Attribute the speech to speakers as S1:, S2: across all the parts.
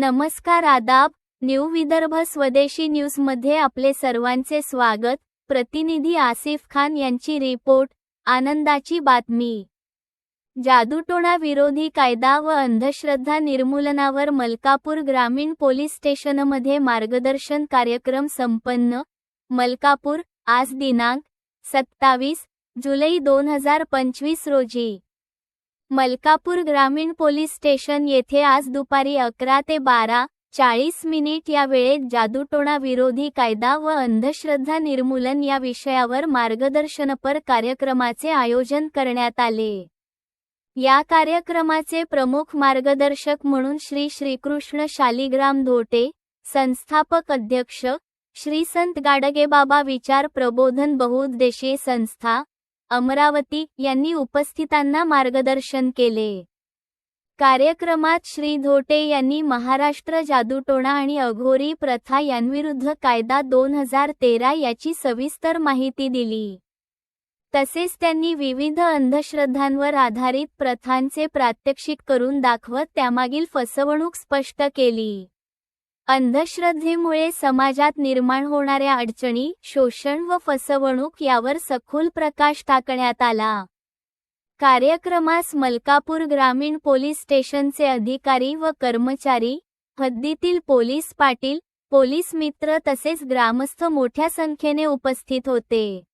S1: नमस्कार आदाब न्यू विदर्भ स्वदेशी न्यूजमध्ये आपले सर्वांचे स्वागत. प्रतिनिधी आसिफ खान यांची रिपोर्ट आनंदाची बातमी. जादूटोणा विरोधी कायदा व अंधश्रद्धा निर्मूलनावर मलकापूर ग्रामीण पोलीस स्टेशनमध्ये मार्गदर्शन कार्यक्रम संपन्न. मलकापूर आज दिनांक सत्तावीस जुलै दोन हजार पंचवीस रोजी. मलकापूर ग्रामीण पोलीस स्टेशन येथे आज दुपारी अकरा ते बारा चाळीस मिनिट या वेळेत जादूटोणा विरोधी कायदा व अंधश्रद्धा निर्मूलन या विषयावर मार्गदर्शनपर कार्यक्रमाचे आयोजन करण्यात आले. या कार्यक्रमाचे प्रमुख मार्गदर्शक म्हणून श्री श्रीकृष्ण शालिग्राम धोटे संस्थापक अध्यक्ष श्री संत गाडगेबाबा विचार प्रबोधन बहुउद्देशीय संस्था अमरावती यांनी उपस्थितांना मार्गदर्शन केले. कार्यक्रमात श्री धोटे यांनी महाराष्ट्र जादूटोणा आणि अघोरी प्रथा यांविरुद्ध कायदा दोन हजार तेरा याची सविस्तर माहिती दिली. तसेच त्यांनी विविध अंधश्रद्धांवर आधारित प्रथांचे प्रात्यक्षिक करून दाखवत त्यामागील फसवणूक स्पष्ट केली. अंधश्रद्धेमुळे समाजात निर्माण होणाऱ्या अडचणी शोषण व फसवणूक यावर सखोल प्रकाश टाकण्यात आला. कार्यक्रमास मलकापूर ग्रामीण पोलीस स्टेशनचे अधिकारी व कर्मचारी हद्दीतील पोलीस पाटील पोलीस मित्र तसेच ग्रामस्थ मोठ्या संख्येने उपस्थित होते.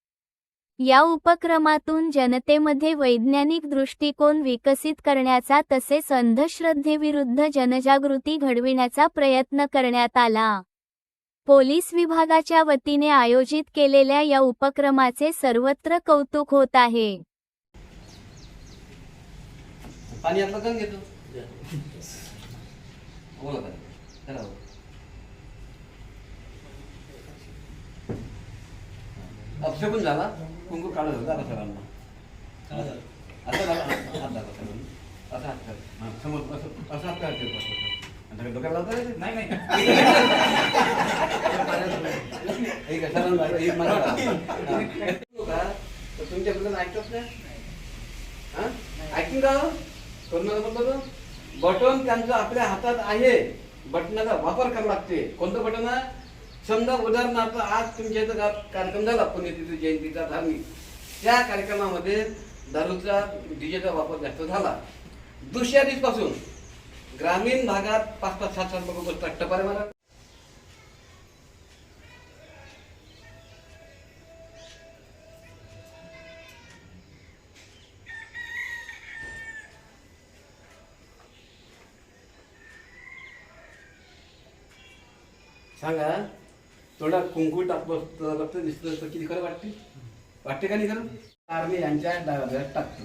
S1: या उपक्रमातून जनतेमध्ये वैज्ञानिक दृष्टिकोन विकसित करण्याचा तसेच अंधश्रद्धेविरुद्ध जनजागृती घडविण्याचा प्रयत्न करण्यात आला. पोलीस विभागाच्या वतीने आयोजित केलेल्या या उपक्रमाचे सर्वत्र कौतुक होत आहे.
S2: झाला? कुंकू असं झालं हात असं हात कर. हा, समोर असं असं हात असं, असं. डोक्याला लावता?
S3: नाही नाही.
S2: सरांना मला? तर तुमच्याकडून ऐकतात ना हा? ऐकून का बटन त्यांचं आपल्या हातात आहे. बटनाचा वापर करावा लागते. कोणतं बटन? आहे समजा उदाहरणार्थ आज तुमच्या इथं कार्यक्रम झाला पुण्यतिथी जयंतीचा धार्मिक. त्या कार्यक्रमामध्ये दारूचा डीजेचा वापर जास्त झाला. दुसऱ्या दिवसापासून ग्रामीण भागात पाच पाच सात सात लोक बसतात. टपारे मारा. सांगा. थोडा कुंकू टाकलो तर रक्त दिसलं तर किती खरं वाटते वाटते का नाही खरं? आर्मी यांच्या डाव्यात टाकतो.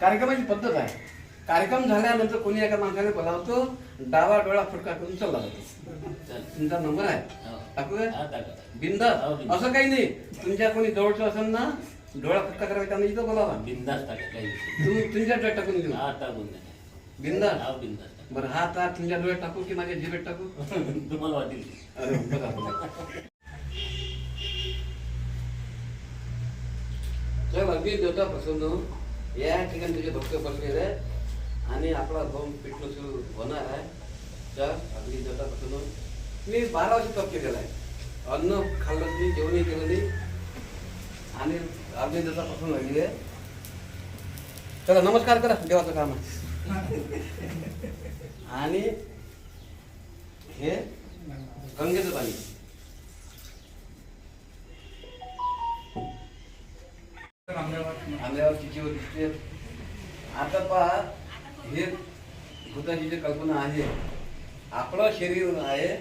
S2: कार्यक्रमाची पद्धत आहे. कार्यक्रम झाल्यानंतर कोणी एका माणसाने बोलावतो डावा डोळा फुटका करून चालला जातो. तुमचा नंबर आहे. टाकू का? बिंदा.
S3: हो, बिनधास्त.
S2: असं काही नाही. तुमच्या कोणी जवळचं असेल ना डोळा फुटका करायचा त्यांना इथं बोलावा.
S3: बिंदास टाका काही
S2: तुमच्या डोळ्यात टाकून
S3: हा टाकून द्या
S2: बिंदा
S3: हा बिंदास.
S2: बरं हा आता तुमच्या डोळ्यात टाकू की माझ्या जिभेत टाकू?
S3: तुम्हाला वाटेल
S2: अरे बघा बघा. चल अगदी देवता प्रसन्न या ठिकाणी तुझे भक्त बसलेले आहे आणि आपला होम पिठलो सुरू होणार आहे. चल अगदी देवता प्रसन्न मी बारा वर्ष तप केलेला आहे. अन्न खाल्लं नाही जेवणही केलं नाही. आणि अगदी देवता प्रसन्न झालेली आहे. चला नमस्कार करा देवाचं काम आहे. आणि हे गंगेचं पाणी. आंब्यावर चिचीवर दिसते? आता पहा हे भूताची जी कल्पना आहे आपलं शरीर आहे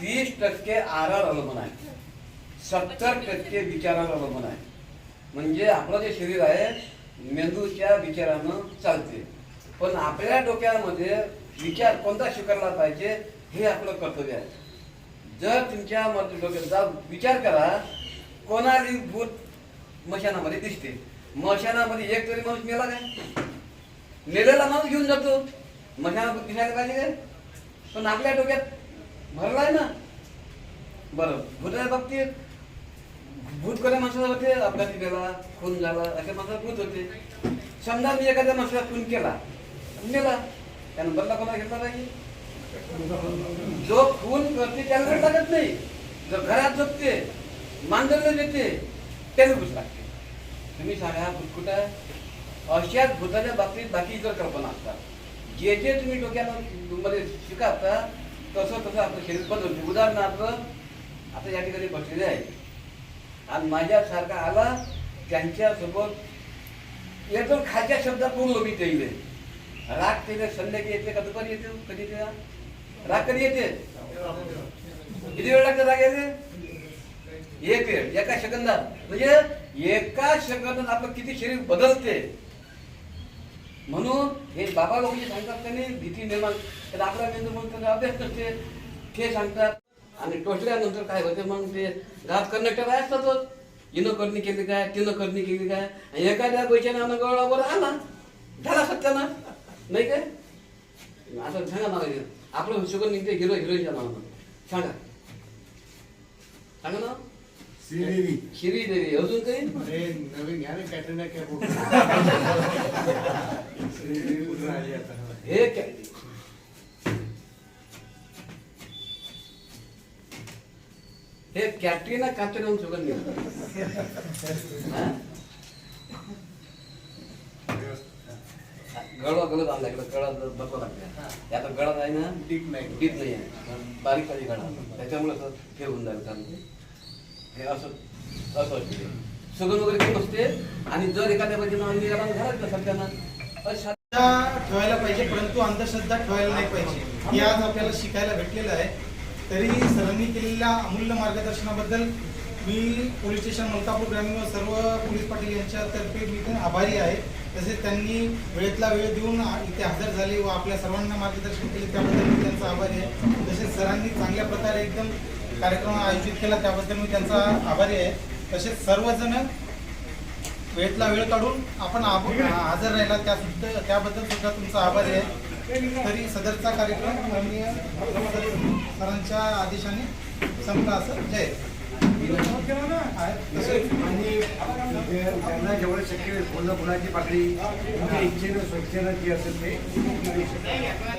S2: तीस टक्के आरार अवलंबून आहे. सत्तर टक्के विचारावर अवलंबून आहे. म्हणजे आपलं जे शरीर आहे मेंदूच्या विचारानं चालते. पण आपल्या डोक्यामध्ये विचार कोणता स्वीकारला पाहिजे हे आपलं कर्तव्य आहे. जर तुमच्या मध्ये डोक्याचा जा विचार करा कोणाली भूत मशानामध्ये दिसते. मशानामध्ये एक तरी माणूस मेला काय? मेलेला माणूस घेऊन जातो. मशानामध्ये दिसायला पाहिजे काय? पण आपल्या डोक्यात भरलाय ना. बरं भूताच्या बाबतीत भूत कोणत्या माणसाला होते? अपघाती गेला खून झाला अशा माणसाला भूत होते. समजा मी एखाद्या माणसाला खून केला. मेला त्यानं बदला कोणा घेतला नाही. जो खून करते त्याला घट लागत नाही. जो घरात जगते मानधन देते त्याला घुस लागते. तुम्ही सांगा भूतकुट अशाच भूताच्या बाबतीत बाकी इतर कल्पना असतात. जे जे तुम्ही डोक्याला मध्ये शिकाता तसं तसं आपलं शरीर बदलते उदाहरणार्थ आता या ठिकाणी बसलेले आहे. आणि माझ्यासारखा आला त्यांच्यासोबत एकदम खालच्या शब्दात बोललो मी ते राग ते संध्याकाळी येते का? दुपारी येते? कधी येते राग? कधी येते? किती वेळ लागतं राग येते एक वेळ एका सेकंदात. म्हणजे एका सेकंदात आपलं किती शरीर बदलते? म्हणून हे बाबा लोक जे सांगतात त्यांनी भीती निर्माण तर आपला मेंदू म्हणून त्यांना अभ्यास करते. ते सांगतात. आणि टोचल्यानंतर काय होते मग ते घात कंडक्टर असतातच हिनं करणी केली काय तिनं करणी केली काय. आणि एखाद्या पैशाने अनगळावर आला झाला सत्याना नाही काय? असं सांगा मला. आपलं शुगर निघते हिरो हिरोईनच्या नावानं सांगा. सांगा ना.
S4: श्रीदेवी.
S2: श्रीदेवी. अजून काही?
S4: नवीन घ्या ना कॅटरीना आता
S2: हे हे कॅटरीना काचेराम सुगंधी गळवा गळत आणला इकडं गळा बसवा लागते आता गळात आहे ना
S4: डीप नाही.
S2: डीप नाही आहे. बारीक पाहिजे गळा. त्याच्यामुळे असं हे होऊन जाईल कारण हे असं असं असते सुगंध वगैरे काही नसते आणि जर एखाद्या पाहिजे निघाला घरात सगळ्यांना अशा
S5: श्रद्धा ठेवायला पाहिजे परंतु अंधश्रद्धा ठेवायला नाही पाहिजे. हे आज आपल्याला शिकायला भेटलेलं आहे. तरी सरांनी केलेल्या अमूल्य मार्गदर्शनाबद्दल मी पोलीस स्टेशन मलकापूर ग्रामीण व सर्व पोलीस पाटील यांच्यातर्फे मी त्यांना आभारी आहे. तसेच त्यांनी वेळेतला वेळ देऊन इथे हजर झाले व आपल्या सर्वांना मार्गदर्शन केले. त्याबद्दल मी त्यांचा आभारी आहे. तसेच सरांनी चांगल्या प्रकारे एकदम कार्यक्रम आयोजित केला त्याबद्दल मी त्यांचा आभारी आहे. तसेच सर्वजण वेळेतला वेळ काढून आपण हजर राहिला. त्या सुद्धा त्याबद्दल सुद्धा तुमचा आभारी आहे. तरी सदरचा कार्यक्रम माननीय सरांच्या आदेशाने संपला असं. जय
S4: आणि त्यांना जेवढं शक्य होईल बोलणं गुणाची पाकडी इच्छेनं स्वच्छेनं जी असेल ते